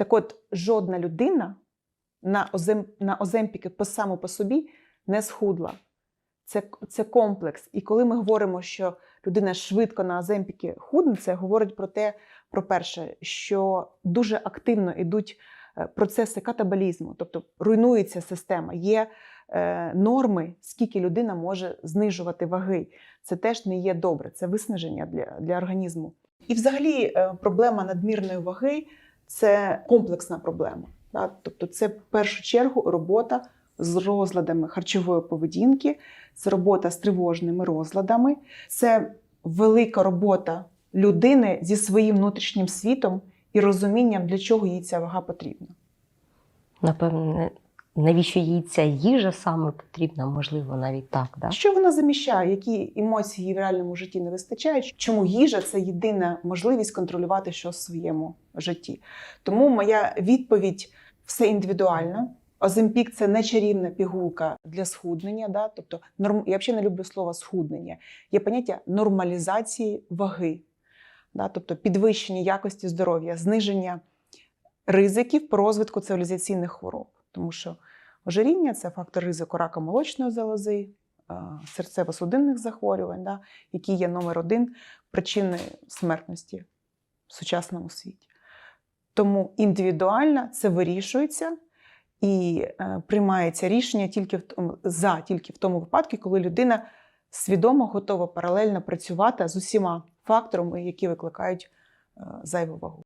Так от, жодна людина на, озем, на оземпіки по саму по собі не схудла. Це, це комплекс. І коли ми говоримо, що людина швидко на оземпіки худне, це говорить про те, про перше, що дуже активно йдуть е, процеси катаболізму, тобто руйнується система. Є е, норми, скільки людина може знижувати ваги. Це теж не є добре, це виснаження для, для організму. І взагалі е, проблема надмірної ваги це комплексна проблема. Да? Тобто, це в першу чергу робота з розладами харчової поведінки, це робота з тривожними розладами, це велика робота людини зі своїм внутрішнім світом і розумінням, для чого їй ця вага потрібна. Напевне, навіщо їй ця їжа саме потрібна? Можливо, навіть так. Да? Що вона заміщає, які емоції їй в реальному житті не вистачають? Чому їжа це єдина можливість контролювати щось в своєму житті? Тому моя відповідь все індивідуально. Оземпік це не чарівна пігулка для схуднення. Да? Тобто, норм... я взагалі не люблю слово схуднення. Є поняття нормалізації ваги, да? тобто підвищення якості здоров'я, зниження ризиків по розвитку цивілізаційних хвороб. Тому що ожиріння це фактор ризику рака молочної залози, е, серцево-судинних захворювань, да? які є номер один причини смертності в сучасному світі. Тому індивідуально це вирішується і е, приймається рішення тільки в тому, за тільки в тому випадку, коли людина свідомо готова паралельно працювати з усіма факторами, які викликають е, зайву вагу.